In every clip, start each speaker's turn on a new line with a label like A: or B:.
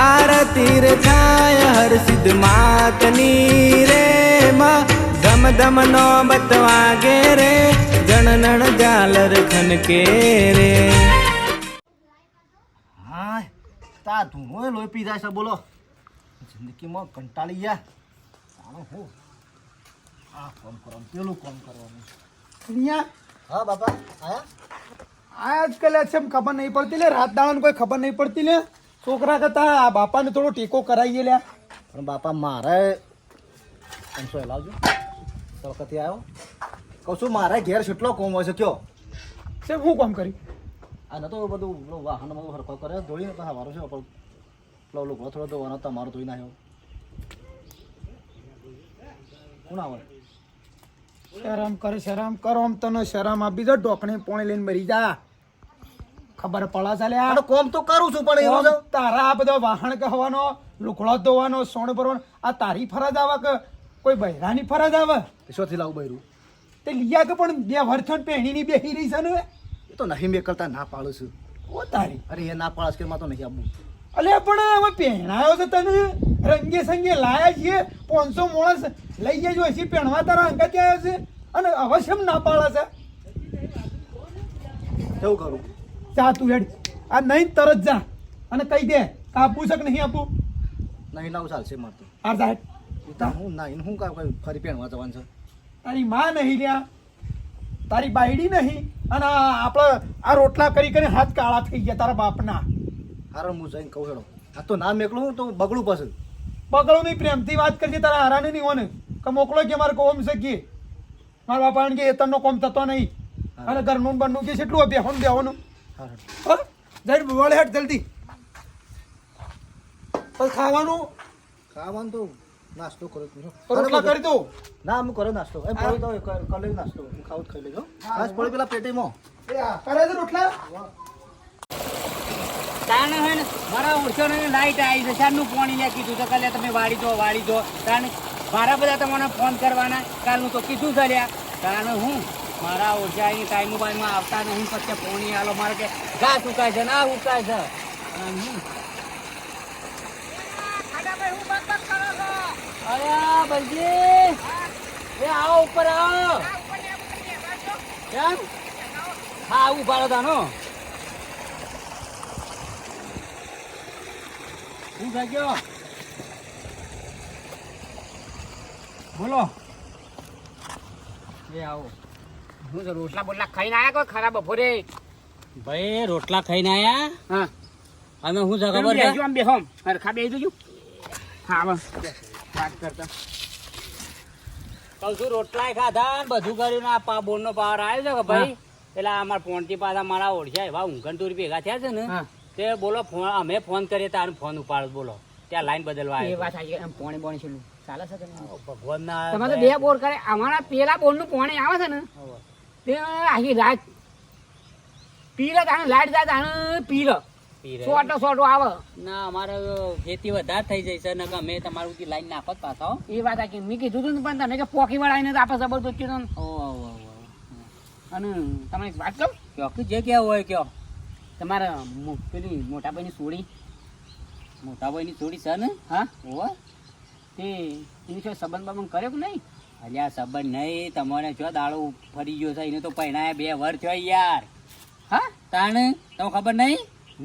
A: આરતી રે થાય હર સિદ્ધ માતની રે માં. ધમ ધમ નો બતવાગે રે જાલર ઝાલર ખનકે રે.
B: હા તા તું લોહી પી જાય છે બોલો. જિંદગીમાં કંટાળી ગયા. જાણો હું? આ કોમ કરવાનું? પેલું કોમ કરવાનું?
C: અહીંયા?
B: હા બાપા આયા?
C: આજકાલ છે ખબર નહીં પડતી લે રાત દાડાને કોઈ ખબર નહીં પડતી લે. છોકરા કરતા આ બાપાને થોડો ટેકો કરાવીએ લ્યા
B: પણ બાપા મારે પાંચસો લાવજો વખતે આવ્યો. કહું છું મારે ઘેર છેટલો કોમ હોય છે કયો?
C: છે હું કોમ કરી?
B: આ નતો બધું પેલો વાહન બધું હરખો કરે ધોઈને તો મારો છે પણ પેલો લોકો થોડો ધોવાનો તમારો ધોઈ નાખ્યો. કોણ આવે?
C: શરમ કરે શરમ કરો આમ તને શરમ. આપી દો ઢોકણી પોણી લઈને મરી જા. ખબર પડે છે લ્યા
B: કોમ તો કરું છું પણ એવું
C: તારા આ બધો વાહણ કહેવાનો લુકડો ધોવાનો સોણ ભરવાનો આ તારી ફરજ આવે કે કોઈ બૈરાની ફરજ આવે?
B: શોથી લાવું બૈરું.
C: તે લીયા કે પણ બે વર્ષો પહેણીની બેહી રહી છે ને?
B: એ તો નહીં મેં કરતા ના પાડું છું.
C: ઓ તારી.
B: અરે એ ના પાડસ કે તો નહીં આપવું
C: અલે પણ હવે પહેણાયો છે તને? રંગે સંગે લાયા છીએ. પાંચસો માણસ લઈ જજો હશે પહેણવા તારા અંગત આવ્યો છે. અને અવશ્યમ ના પાડે છે.
B: એવું કરું.
C: જા તું હેડ. આ નહીં તરત જા. અને કહી દે કે આપવું છે કે નહીં આપું.
B: નહીં લાવું ચાલશે મારે તો.
C: આ સાહેબ
B: એ હું નહીં હું કા કાંઈ ફરી પહેરવા જવાનું છે.
C: તારી માં નહીં લ્યા. તારી બાયડી નહીં. અને આપણે આ રોટલા કરી કરીને હાથ કાળા થઈ ગયા તારા બાપના.
B: હારો હું જઈને કહું હેડો. આ તો ના મેકલું તો બગડું પછી.
C: બગડું નહીં પ્રેમથી વાત કરજે તારા હારાને નહીં હોને. કે મોકલો કે મારે કોમ શકીએ મારા બાપા એમ કે એતરનો કોમ થતો નહીં. અને ઘરનું બનનું કે કેટલું બેહોન બેહોનું જઈને વળ હેઠ જલ્દી. પછી ખાવાનું?
B: ખાવાનું તો નાસ્તો કરો
C: રોટલા કરી દો.
B: ના હું કરો નાસ્તો. એ પડી તો કર- નાસ્તો. હું ખાવું ખાઈ લેજો ખાસ પડી પેલા પેટીમાં.
C: કરે છે રોટલા.
D: તાણે હોય ને મારા ઓળખો ને લાઈટ આવી છે. શારનું પાણી લે કીધું તો કાલે તમે વાળી દો વાળી દો તાણે મારા બધા તમને ફોન કરવાના. કાલનું તો કીધું છે લ્યા. તાણે હું મારા ઓળખા અહીં ટાઈમ બાઈમાં આવતા નહીં પછી પોણી આલો. મારે કે ઘાસ ઉકાય છે ના ઉકાય છે. અરે બલજી! એ આવો ઉપર આવો. કેમ? હા રહો તાનો હું. જાગ્યો બોલો. એ આવો. તો રોટલા બોટલા ખાઈને આયા કોઈ ખરાબ બપોરે? ભાઈ રોટલા ખાઈને આયા? હા. અને હું છે ખબર છે? આમ બેહો. હરખા બેહી જજો. હા બસ વાત કરતા. કહું છું રોટલા ખાધા બધું કર્યું આ પા બોર્ડ નો પાવર આવ્યો છે કે ભાઈ? પેલા અમારા પોણથી પાછા મારા ઓળખ્યા એવા ઊંઘણ તૂરી ભેગા થયા છે ને? તે બોલો ફોન અમે ફોન કરીએ તારું ફોન ઉપાડો બોલો. ત્યાં લાઈન બદલવા
E: એ વાત આવી એમ પોણી બોણી છેલ્લું ચાલે છે
D: ભગવાન ના
E: તમારે બે બોર કરે. અમારા પેલા બોરનું પોણી આવે છે ને? તે આખી રાત પીરે તાણે લાઈટ જાય તાણે પીરે સોટો સોટો આવે.
D: ના અમારે ખેતી વધારે થઈ જાય છે ને કે મેં તમારું થી લાઈન નાખો જ
E: એ વાત સાચી મેં કીધું તું પણ તને કે પોકી વાળાને તો આપણે જબરદસ્ત કીધું.
D: ઓ.
E: અને તમને એક વાત કહું?
D: કે જે કેવું હોય કયો?
E: તમારા પેલી મોટા ભાઈની સોડી.
D: મોટા ભાઈની છે ને?
E: હા.
D: ઓહો
E: તે એની શું સંબંધ બંધ કર્યો કે નહીં?
D: અલ્યા સંબંધ નહીં. તમારે જો દાડો ફરી ગયો છે? એને તો પહેણાયા બે વર થયો યાર.
E: હા?
D: તાણ? તમને ખબર નહીં?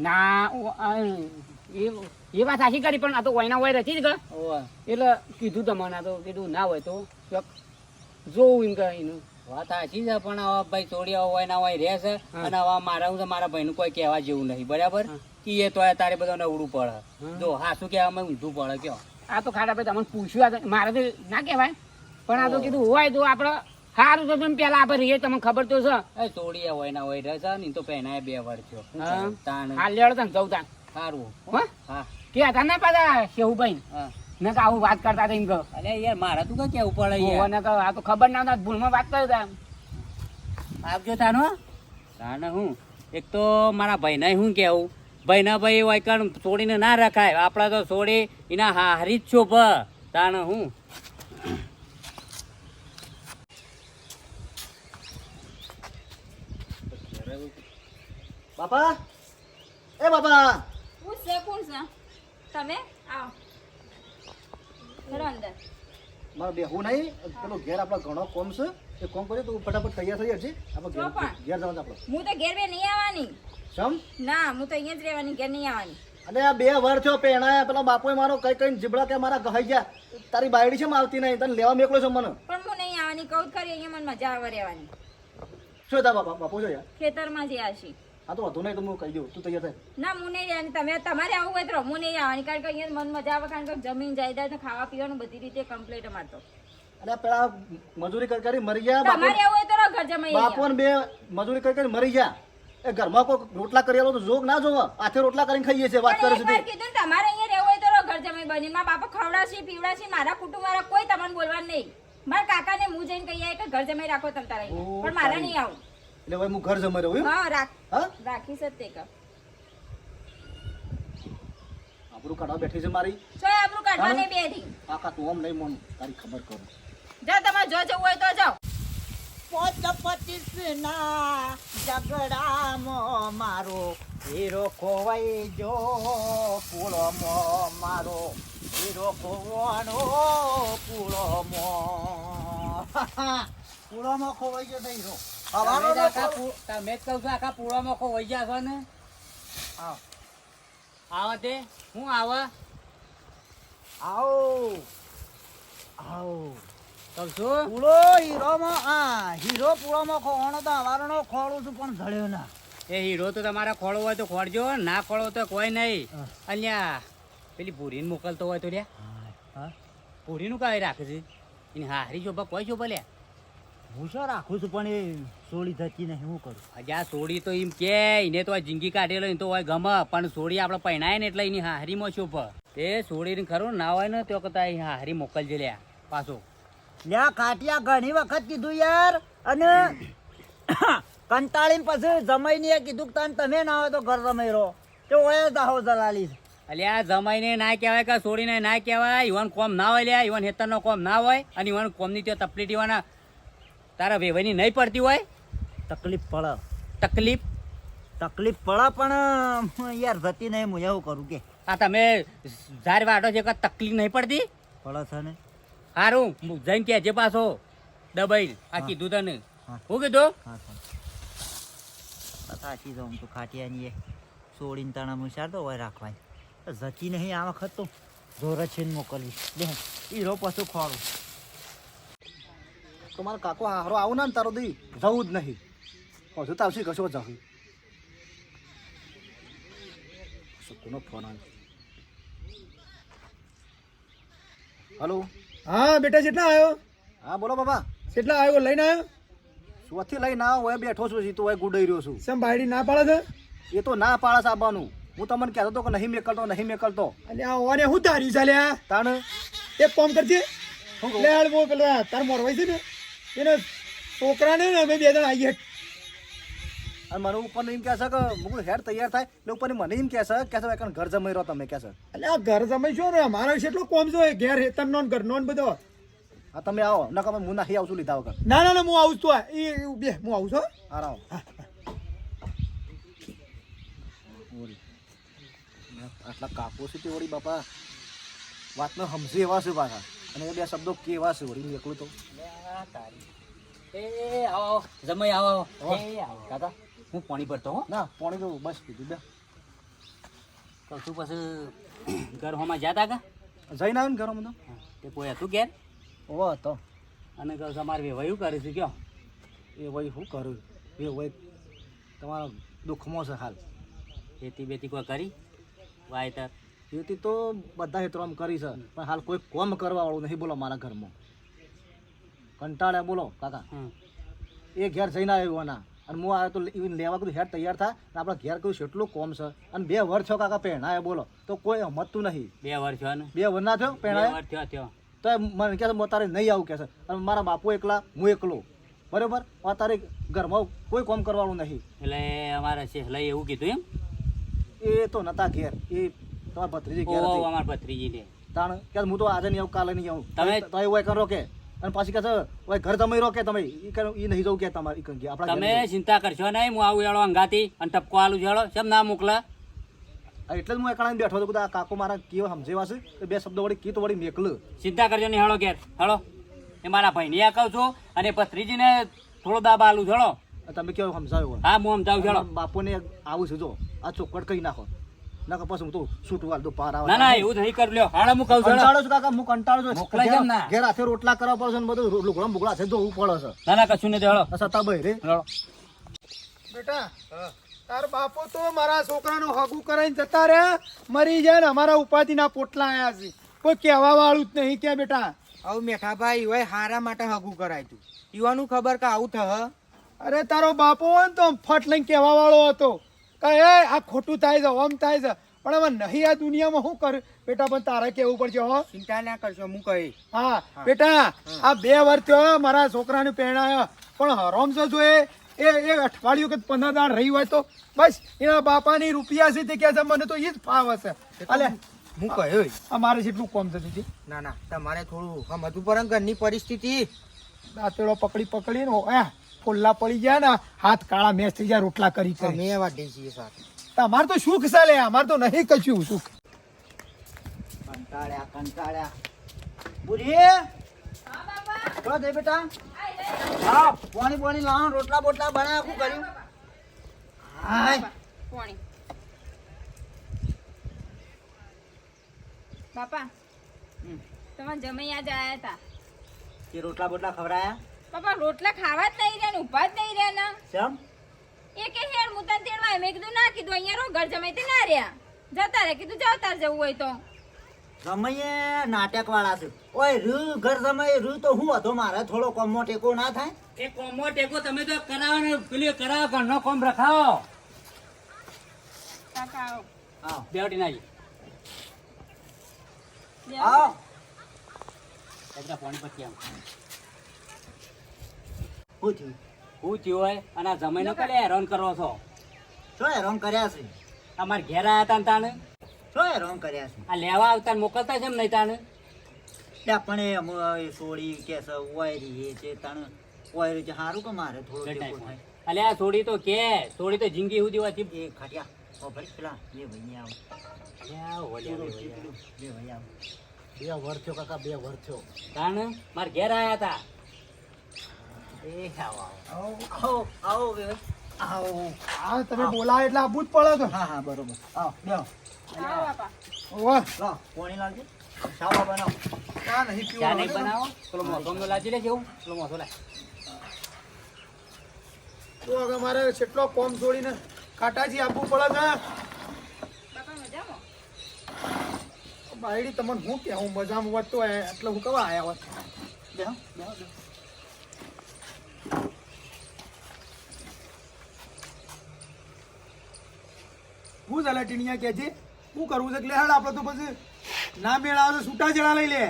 E: ના એ વાત સાચી કરી પણ આ તો ઓયના ઓય રહેતી જ એટલે કીધું તમને તો કીધું ના હોય તો. જોવું એમ કે એનું.
D: વાત સાચી છે પણ હવે ભાઈ થોડી હોય ના હોય રહેશે અને હવે મારા હું મારા ભાઈનું કોઈ કહેવા જેવું નહીં બરાબર? કે એ તો તારે બધા નવડું પડે. જો હા શું કહેવામાં ઊંધું પડે કયો.
E: આ તો ખાડા ભાઈ તમને પૂછ્યું મારે તો ના કહેવાય. પણ આ તો કીધું હોય તો આપણે સારું તો તમે પેલા આપણે રહીએ તમને ખબર તો છે.
D: તોડીએ હોય ના હોય રહેશે ને તો પહેણાય બે વાર થયો.
E: હા. લેડો તને જવું તાન
D: સારું
E: હો?
D: હા.
E: કે હતા ને પાછા શેહુભાઈ
D: હા.
E: ને કે આવું વાત કરતા હતા એમ કહો.
D: અરે યાર મારા તું કઈ કેવું પડે યાર.
E: ને કહો આ તો ખબર ના હતા ભૂલમાં વાત કરતા હતા
D: આપજો તાનો તાને હું. એક તો મારા ભાઈને શું કેવું ભાઈના ભાઈ હોય કણ છોડીને ના રખાય. આપણા તો છોડી એના હારી જ છો ભ. તાને હું?
B: બાપા. એ બાપા.
F: કોણ છે કોણ છે? તમે? આવો. ચલો અંદર.
B: મારે બેહું નહીં. પેલો ઘેર આપણો ઘણો કોમ છે. એ કોમ કરી તું ફટાફટ તૈયાર થઈ જશે આપણે ઘેર ઘેર જવાનું આપણે.
F: હું તો ઘેર બે નહીં આવવાની.
B: સમ
F: ના હું તો અહીંયા જ રહેવાની ઘેર નહીં આવવાની.
B: અને આ બે વર થયો પેણા પેલા બાપુએ મારો કઈ કઈ જીબડા કે મારા ગહાઈ ગયા. તારી બાયડી છે આવતી નહીં. તને લેવા મેકલો છે મને.
F: પણ હું નહીં આવવાની કહું જ ખરી અહીંયા મને મજા આવે રહેવાની.
B: શું તા બાપા? બાપુ જો યાર
F: ખેતરમાં જે આશી
B: આ તો વધુ નહીં તો હું કહી દઉં. તું તૈયાર થાય
F: ના હું નહીં તમે તમારે આવું હોય તો હું નહીં આવવાની કારણ કે અહીંયા મન મજા આવે કારણ કે જમીન ને ખાવા પીવાનું બધી રીતે કમ્પ્લીટ અમારે તો.
B: અરે પેલા મજૂરી કરી કરી મરી ગયા
F: તમારે આવું હોય તો ઘર જમાઈ
B: બાપુ બે મજૂરી કરી કરી મરી ગયા. એ ઘરમાં કોઈ રોટલા કરી આવો તો જોગ ના જોવો. આથે રોટલા કરીને ખાઈએ છે વાત કરે છે
F: કીધું તમારે અહીંયા રહેવું હોય તો ઘર જમાઈ બની. મારા બાપા ખવડાવશે પીવડાવશે મારા કુટુંબ વાળા કોઈ તમને બોલવાનું નહીં. મારા કાકાને હું જઈને કહી આવી કે ઘર જમાઈ રાખો તમ તારે. પણ મારા નહીં આવું.
B: એટલે હવે હું ઘર જમા રહ્યો
F: હા રાખ.
B: હા?
F: રાખી સતે કા કહો
B: કાઢવા બેઠી છે મારી.
F: છો આપણું કાઢવાની બે બેઠી.
B: કાકા તું આમ નહીં મોન તારી ખબર કરું.
F: જા તમારે જો જવું હોય તો જાઓ.
G: પોચ પચીસના ઝઘડામાં મારો હીરો ખોવાઈ જો પૂળોમાં મારો હીરો ખોવાનો પૂળોમાં પૂળોમાં ખોવાઈ ગયો હીરો. હવાનો
D: તમે જ કહું છું આખા પૂળામાં ખો વહી ગયા ને?
G: આવ.
D: તે. હું આવા?
G: આવો. આવો.
D: કહું છું?
G: પૂળો હીરોમાં આ હીરો પૂળોમાં ખોવાનો તો હવારનો ખોળું છું પણ ના.
D: એ હીરો તો તમારે ખોળો હોય તો ખોળજો ના ખોળો તો કોઈ નહીં.
G: હા.
D: અલ્યા પેલી ભૂરીને મોકલતો હોય તો લ્યા.
G: હા
D: ભૂરીનું કાંઈ રાખે છે? એની હારી જોબા કોઈ જોબા લ્યા?
G: હું શું રાખું છું પણ એ સોળી થતી નહીં હું કરું?
D: અજા સોડી તો એમ કે એને તો આ જિંદગી કાઢેલો એને તો હોય ગમે પણ સોડી આપણે પહેણાય ને એટલે એની હારીમાં પર તે સોડીને ખરું ના હોય ને તો કરતા અહીં હારી મોકલજે લ્યા પાછો.
G: લ્યા કાટિયા ઘણી વખત કીધું યાર અને કંટાળીને પછી જમાઈને કીધું કે તને તમે ના હોય તો ઘર રમાઈ રહો. તો ઓય દાહો દલાલી
D: અલ્યા જમાઈને ના કહેવાય કે સોડીને ના કહેવાય ઈવન કોમ ના હોય લ્યા ઈવન હેતરનો કોમ ના હોય અને ઈવન કોમની ત્યાં તપલીટીવાના તારા વેવાની નહીં પડતી હોય?
G: તકલીફ પડે.
D: તકલીફ?
G: તકલીફ પડે પણ યાર જતી નહીં હું એવું કરું કે.
D: આ તમે ઝાર વાટો છે કે તકલીફ નહીં પડતી?
G: પડે છે ને.
D: સારું જઈને કહેજે પાછો દબાઈ આ કીધું તને.
G: હું.
D: કીધું?
G: સાચી સાચી હું તો ખાટિયાની એ. સોડીને તાણા મુસાર તો હોય રાખવાય. જતી નહીં આ વખત તો. જોર છે મોકલવી લે હીરો પાછું ખોળું.
B: તો મારો કાકો હારો આવું ના તારો દી. જવું જ નહીં. હજુ તો આવશે કશો જવું. કોનો ફોન આવ્યો હલો?
C: હા બેટા કેટલા આવ્યો
B: હા બોલો બાબા.
C: કેટલા આવ્યો લઈને આવ્યો
B: સુવાથી લઈને આવો હોય બેઠો છું સીધો હોય ગુડાઈ રહ્યો છું.
C: સમ બાયડી ના પાડે છે?
B: એ તો ના પાડે છે આવવાનું હું તમને કહેતો હતો કે નહીં મેકલતો નહીં મેકલતો.
C: અને આ ઓને હું તારી ચાલ્યા
B: તાણ?
C: એક કામ કરજે.
B: શું કહું?
C: લે હાલ મો પેલા તાર મોરવાઈ છે ને? એને છોકરાને ને અમે બે જણ આવીએ
B: અને મને ઉપર એમ કહેશે કે મુકું હેડ તૈયાર થાય એટલે ઉપર મને એમ કહેશે કે છે એકણ ઘર જમાઈ રહો તમે કહેશે.
C: એટલે આ ઘર જમાઈ છો ને મારો એટલો કોમ જો ઘેર હેતન નોન ઘર નોન બધો.
B: હા તમે આવો. ન કમે હું નહીં આવશું લીધા વગર.
C: ના ના ના હું આવું છું. એ બે હું આવું છું હો.
B: હા આવો આટલા કાપો છે તે વળી બાપા. વાતને સમજી એવા છે પાછા. અને એ બે શબ્દો કેવા છે વળી? એકલું તો.
D: એ આવો જમાઈ આવો એ આવો. કાકા હું પાણી ભરતો હો.
B: ના પાણી તો બસ કીધું બે.
D: તો છું પછી ઘર હોમાં જ્યાં તા
B: જઈને આવ્યો ને ઘરમાં તો.
D: તે કોઈ હતું ઘેર?
B: ઓ હતો.
D: અને કહું તમારે વેવાયું કરે છે કયો?
B: એ વય શું કરું? એ વળી તમારા દુઃખમાં છે હાલ.
D: ખેતી બેતી કોઈ કરી? વાયતર
B: ખેતી તો બધા હેત્રો આમ કરી છે. પણ હાલ કોઈ કોમ કરવા વાળું નહીં બોલો મારા ઘરમાં. કંટાળ્યા બોલો કાકા. એ ઘેર જઈને આવ્યો એના અને હું આવ્યો તો લેવા કીધું હેર તૈયાર થાય અને આપણે ઘેર કીધું કેટલું કોમ છે. અને બે વર છો કાકા પહેણાય બોલો. તો કોઈ હમતું નહીં.
D: બે વર્ષ થયો
B: બે વર ના થયો પહેણાય?
D: વર્ષ
B: તો મને કહે છે તારે નહીં આવું કહે છે. અને મારા બાપુ એકલા હું એકલો. બરોબર? અત્યારે ઘરમાં કોઈ કોમ કરવાનું નહીં.
D: એટલે અમારે એટલે એવું કીધું એમ?
B: એ તો નતા ઘેર. એ તમારા ભત્રીજી ઘેર
D: ઓ
B: હતી.
D: અમાર ભત્રીજી ને
B: તાણ કે હું તો આજે નહીં આવું કાલે નહીં આવું.
D: તમે-
B: તો એવું કરો કે અને પાછી કહે છે ઓય ઘર તમે રોકે તમે. ઈ કહે એ નહીં જવું કે તમારે ઈ આપણા
D: તમે ચિંતા કરશો નહીં હું આવું એળો અંગાતી અને ટપકો આલું છેડો કેમ ના મોકલા?
B: આ એટલે જ હું એકલાને બેઠો હતો કે આ કાકો મારા કેવો સમજેવા છે? કે બે શબ્દો વળી કીધું વળી મેકલું.
D: ચિંતા કરજો નહીં હળો ઘેર. હળો. એ મારા ભાઈને આ કહું છું અને ભત્રીજીને થોડો દાબ આલું
B: જળો તમે કેવો સમજાવ્યો?
D: હા હું સમજાવું
B: મારા બાપુને આવું છે જો. આ ચોકડ કહી નાખો. ના પછી હું તો છૂટું હાલ દો પાર આવે
D: ના ના એવું નહીં કર લ્યો. હાડો હું કહું છું
B: કંટાળો છું કાકા હું કંટાળો છું.
D: મોકલાય કેમ ના?
B: ઘેર હાથે રોટલા કરવા પડશે ને બધું લુગડા બુગડા છે જોવું પડે છે.
D: ના ના કશું નહીં હળો
B: સતા ભાઈ રે.
C: બેટા તાર બાપો તો મારા છોકરાનો હગું કરાઈને જતા રહ્યા. મરી જાય ને અમારા ઉપાધિના પોટલા આયા છે. કોઈ કહેવા વાળું જ નહીં કે બેટા.
A: આવું મેઠાભાઈ હોય હારા માટે હગું કરાય તું. યુવાનું ખબર કે આવું થ
C: અરે તારો બાપો હોય ને તો ફટ લઈને કહેવા વાળો હતો. કે એ આ ખોટું થાય છે ઓમ થાય છે. પણ હવે નહીં આ દુનિયામાં શું કર બેટા પણ તારે કેવું પડશે હો?
A: ચિંતા ના કરશો હું કહી
C: હા બેટા આ બે વર્ષ થયો મારા છોકરાને પહેણાયો. પણ હરોમ છો જો એ? એ એ અઠવાડિયું કે પંદર દાડ રહી હોય તો? બસ એના બાપાની રૂપિયા છે તે કહે છે મને તો એ જ ફાવ હશે. અલે.
A: હું કહ્યું
C: આ મારે જેટલું કોમ થતું છે
A: ના ના તમારે થોડું સમજવું પડે ઘરની પરિસ્થિતિ
C: દાંતેડો પકડી પકડીને હો ખુલ્લા પડી ગયા ને હાથ કાળા મેચ થઈ જાય રોટલા કરી કરી
A: છીએ સાથે
C: તમારે તો સુખ ચાલે અમારે તો નહીં કશું સુખ.
G: કંટાળ્યા કંટાળ્યા. બુરી તો દે બેટા. હા પાણી પાણી લાવો રોટલા બોટલા બનાવ શું કર્યું? હાય.
F: પોણી બાપા તમે જમૈયા જ આયા હતા.
G: તે રોટલા બોટલા ખવડાયા?
F: બાપા રોટલા ખાવા જ નહીં રહ્યા ને ઊભા જ નહીં રહ્યા ને.
G: ચમ
F: એ કે હેર હું તને તેડવા મેં કીધું ના કીધું અહીંયા રો ઘર જમાઈ તે ના રહ્યા. જતા રહે કીધું જાવ તાર જવું હોય તો.
G: સમયે નાટક વાળા છે. ઓય રૂ ઘર સમય રૂ તો હું હતો મારે? થોડો કોમો ટેકો ના થાય?
D: એ કોમો ટેકો તમે તો કરાવો ને પેલી કરાવો ઘરનો કોમ રખાવો.
F: કાકા આવો.
G: હા.
D: બેવટી નાજી
G: આવો.
D: પાણી પછી આમ
G: શું થયું?
D: હું થયું હોય? અને આ જમાઈનો કાલે હેરાન કરો છો?
G: શું હેરાન કર્યા છે?
D: અમાર ઘેર આવ્યા તા ને તાને
G: શું હેરાન કર્યા છે?
D: આ લેવા આવતા મોકલતા છે નહીં તાને
G: ત્યાં પણ એ અમ સોળી કે છે ઓયરી એ છે તાણ. ઓયરી છે સારું કે મારે થોડો
D: અલે આ સોડી તો કે સોડી તો જિંદગી સુધી હતી
G: એ ખાટ્યા ઓ ભાઈ પેલા બે ભાઈ આવો.
D: બે
G: ભાઈ આવો.
B: બે વર કાકા બે વર થયો.
D: તાને માર ઘેર આવ્યા તા એ આવો આવો.
G: આવો આવો બે ભાઈ આવો
C: હા તમે બોલાવો એટલે આબુ જ પડે તો.
G: હા હા બરોબર. આવો બેહો.
F: આવો બાપા.
C: ઓહ,
G: લો પાણી લાવજે. બનાવો.
C: ચા નહીં
D: ચા નહીં બનાવો. પેલો મોસમ નો લાજી લે જેવું. પેલો મોસો લાય
C: તો હવે મારે કેટલો કોમ છોડીને કાટાજી આપવું પડે છે. બાયડી તમને હું કેવું મજામાં હોત તો એટલે હું કવા આયા હોત?
G: બેહો બેહો બેહો.
C: હું ચાલે ટીનિયા કે છે. શું કરવું છે એટલે હેડ આપણે તો પછી ના મેળ આવે તો છૂટા જણા લઈ લે.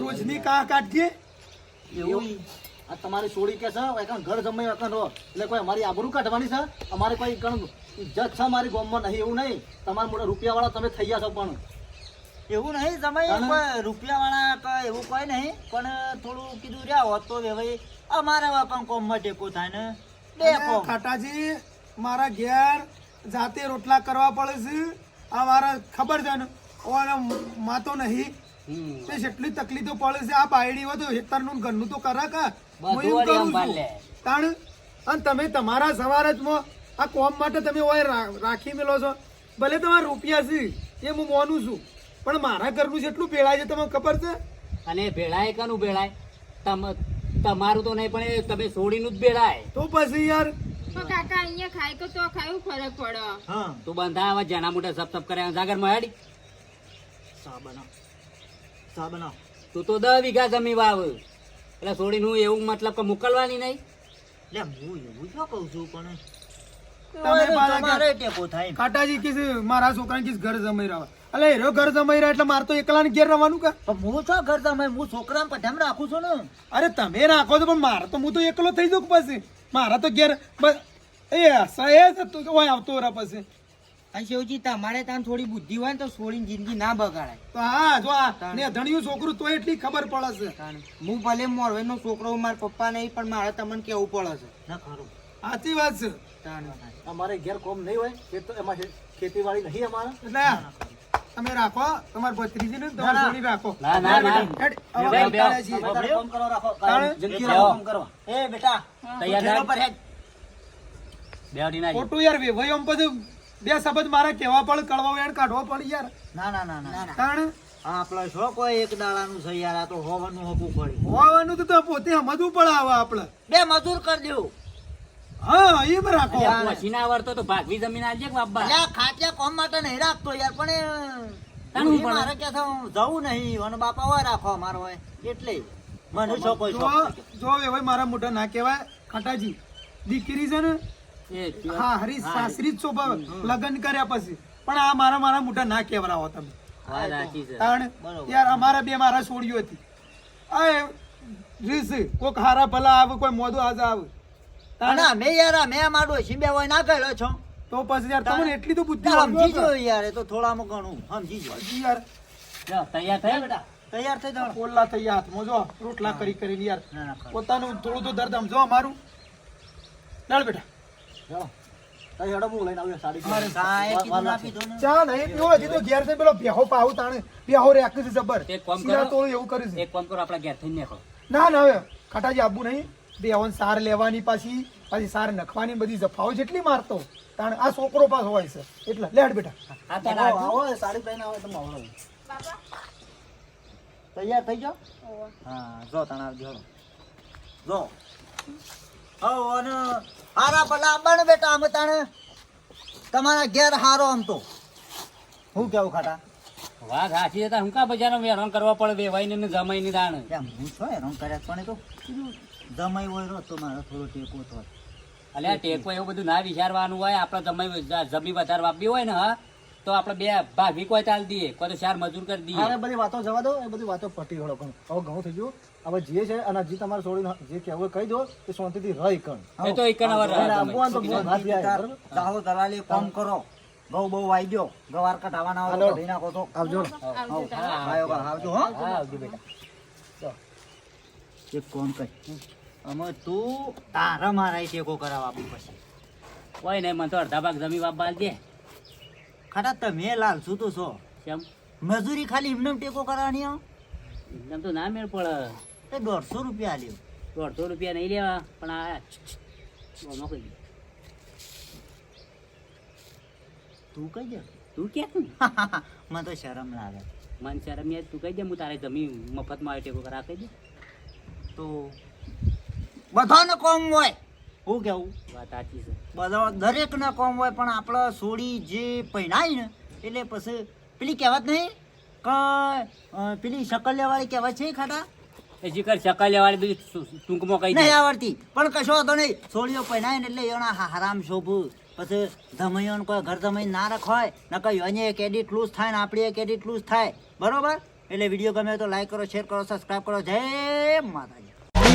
C: રોજની કા કાઢજે.
B: એવું આ તમારી છોડી કે છે એકણ ઘર જમાઈ એકણ રહો. એટલે કોઈ અમારી આબરૂ કાઢવાની છે? અમારે કોઈ એકણ ઇજ્જત છે મારી ગામમાં? નહીં એવું નહીં. તમારા મોટા રૂપિયા વાળા તમે થઈ ગયા છો પણ.
G: એવું નહીં જમાઈ રૂપિયાવાળા વાળા એવું કોઈ નહીં પણ થોડું કીધું રહ્યા હોત તો કે ભાઈ અમારે પણ કોમમાં ટેકો થાય ને. બે
C: કાટાજી મારા ઘેર જાતે રોટલા કરવા પડે છે. આ મારા ખબર છે ને ઓને માતો નહીં. તે જેટલી તકલીફો પડે છે આ બાયડી હોય તો હેતરનું ઘરનું તો કરે કે? હું એમ કરું છું. તાણ અને તમે તમારા સવારજમાં આ કોમ માટે તમે ઓય રાખી મેલો છો. ભલે તમારા રૂપિયા છે એ હું મોનું છું. પણ મારા ઘરનું જેટલું ભેળાય છે તમને ખબર છે?
D: અને ભેળાય કનું ભેળાય? તમ તમારું તો નહીં પણ એ તમે છોડીનું જ ભેળાય.
C: તો પછી યાર
F: તો કાકા અહીંયા ખાય કે તો ખાયું ફરક પડે.
G: હા.
D: તું બંધા આવા જના મોટા સપ સપ કરે જાગર
G: મહાડી બનાવ. બનાવ.
D: તું તો દસ વીઘા જમી વાવ. એટલે છોડીનું એવું મતલબ કે મોકલવાની નહીં.
G: લે હું એવું શું કહું છું પણ
C: મારા છોકરાને કીસ ઘર જમાઈ રહ્યા અલે હેરો ઘર જમાઈ રહ્યા એટલે મારે તો એકલાને ઘેર રહેવાનું કે?
G: હું છો ઘર તમે હું છોકરા પઠામ રાખું છું ને.
C: અરે તમે રાખો છો પણ મારે તો હું તો એકલો થઈ જાઉં પછી? મારા તો ઘેર બસ એ સહેજ તો ઓય આવતો રહે પછી.
A: અને શિવજી તમારે ત્યાં થોડી બુદ્ધિ હોય ને તો છોડીને જિંદગી ના બગાડાય.
C: તો હા જો આ ને ધણિયું છોકરું તો એટલી ખબર પડે છે.
A: હું ભલે મોરવેનો છોકરો મારા પપ્પા નહીં પણ મારે તમને કેવું પડે છે?
G: ના ખરું.
C: સાચી વાત છે.
B: અમારે ઘેર કોમ નહીં હોય એ તો એમાં ખેતીવાડી નહીં અમારે.
C: એટલે તમે રાખો તમારી ભત્રીજી નું તમારે છોડી રાખો.
D: ના, ના, ના.
C: હેડ, હવે
D: બેહો, બેહો.
C: કંટાળ્યા છીએ.
B: તમે તારે કામ કરવા રાખો. જિંદગી કામ કરવા
G: એ બેટા
D: તૈયાર
G: પર હેડ.
D: બેવડી ના
C: ખોટું યાર ભાઈ આમ બધું બે શબ્દ મારા કેવા પણ કડવા વેણ કાઢવો પડે યાર.
G: ના ના ના ના
C: કારણ
G: આપણે શું કોઈ એક દાડાનું છે યાર આ તો હોવાનું હોવું પડે.
C: હોવાનું તો તો પોતે સમજવું પડે હવે આપણે.
G: બે મજૂર કરી દઉં.
C: હા એમ રાખો
G: અલ્યા.
D: પછી તો ભાગવી જમીન આલજે કે બાબા
G: અલ્યા ખાટિયા કોમ માટે નહીં રાખતો યાર પણ એ
D: પણ.
G: મારે કે હું જવું નહીં અને બાપા હોય રાખો મારો હોય એટલે. મને શું કોઈ
C: જો જો એ મારા મોઢા ના કહેવાય ખાટાજી દીકરી છે ને હા હરી સાસરી જ શોભા લગ્ન કર્યા પછી. પણ આ મારા મારા મોઢા ના કહેવરાવો તમે.
D: વાત સાચી છે.
C: તાણ
G: બરોબર.
C: યાર અમારા બે મારા છોડ્યું હતી. આ રીસ કોક હારા ભલા આવે કોઈ મોઢું આજે આવે. તાણ
G: અને અમે યાર મે માડો શીબે હોય ના કર્યો છો.
C: તો પછી યાર તમને એટલી તો બુદ્ધિ
G: સમજી જો યાર એ તો થોડામાં ઘણું. સમજી જો
C: જી યાર.
D: જા તૈયાર થઈ
G: બેટા? તૈયાર થઈ જાવ
C: પોલા તૈયાર હાથમાં જો રોટલા કરી કરીને યાર.
G: ના ના.
C: પોતાનું થોડું તો દર્દ સમજો અમારું. ચાલ બેટા.
B: ચાલો હેડો હું લઈને આવ્યો સાડી
C: મારે
G: કાંઈ
B: વાર- વાર
G: કીધું ના
B: લાગશે.
G: પીધું ને.
C: ચા નહીં પીવો હજી તો ઘેર છે પેલો બેહો પાવું તાણે. આખી જબર.
D: એક કામ કરો.
C: એવું કરીશ
D: એક કામ કરો આપણા ઘેર થઈને
C: ના ના હવે ખટાજી આબુ નહીં. બેહોન સાર લેવાની પાછી પાછી સાર નખવાની બધી જફાઓ જેટલી મારતો તાણે આ છોકરો પાસ હોય છે. એટલે લેડ બેટા.
D: આ તો
B: આવો, આવો, સાડી પહેરીને આવો તમે આવો.
G: તૈયાર થઈ જાઓ હા જો તને આવજો. જો. હવ અને હારા ભલા બણ બેટા અમે તાણે તમારા ઘેર હારો આમ તો. હું કેવું ખાટા?
D: વાત સાચી હતા હું કા બજારમાં હેરાન કરવા પડે વેવાઈને ને જમાઈને દાણ
G: કેમ હું છો હેરાન કર્યા પણ તો? જમાઈ હોય રો તો મારો થોડો ટેકો તો
D: અલ્યા ટેકો એવું બધું ના વિચારવાનું હોય આપણે જમાઈ જમી વધારે વાપરી હોય ને હા? તો આપણે બે ભાગી કોઈ ચાલ દઈએ કોઈ તો ચાર મજૂર કરી દઈએ.
B: હા, બધી વાતો જવા દો એ બધી વાતો પટી હળો પણ હવે ઘણું થઈ ગયું. હવે જે છે અને જે તમારે છોડીને જે કહેવું કહી દો એ શાંતિથી રહી કણ.
D: એ તો એકણ
B: હવે?
G: જાઓ દલાલી કામ કરો. બહુ બહુ વાગ્યો ગવાર કટાવાના હોય તો નાખો તો.
B: આવજો.
G: આવ, આવજો હો
D: હા. આવજો બેટા.
G: એક કોમ કર અમે તું તારા મારા ટેકો કરાવવા આપું પછી.
D: કોઈ નહીં મને તો અડધા ભાગ જમી આલ દે.
G: ખાટા તમે લાલ શું તો છો?
D: કેમ?
G: મજૂરી ખાલી એમને ટેકો કરવાની હો?
D: એમ તો ના મેળ પડે.
G: એ દોઢસો રૂપિયા લ્યો.
D: દોઢસો રૂપિયા નહીં લેવા પણ આ કહી દે.
G: તું કઈ દે.
D: તું કે તું?
G: મને તો શરમ લાગે.
D: મન શરમ યાર તું કહી દે હું તારે જમી મફતમાં ટેકો કરા કહી દે.
G: તો બધાને કોમ હોય. હું કેવું?
D: વાત સાચી છે.
G: બધા દરેકને કોમ હોય પણ આપણે સોડી જે પહેરાય ને એટલે પછી પેલી કહેવત નહીં કે પેલી શકલિયાવાળી કહેવત છે ખાટા?
D: એ જીકર બધી ટૂ- ટૂંકમાં કહી
G: નહીં આવડતી. પણ કશો વાંધો નહીં. સોળીઓ પહેરાય ને એટલે એના હારામ હરામ શોભ. પછી ધમૈયોને કોઈ ઘર ધમઈ ના રખાય ન કહ્યું અને એક એડિટ લૂઝ થાય ને આપણી એક એડિટ લૂઝ થાય. બરોબર? એટલે વીડિયો ગમે તો લાઈક કરો શેર કરો સબસ્ક્રાઈબ કરો. જય માતાજી.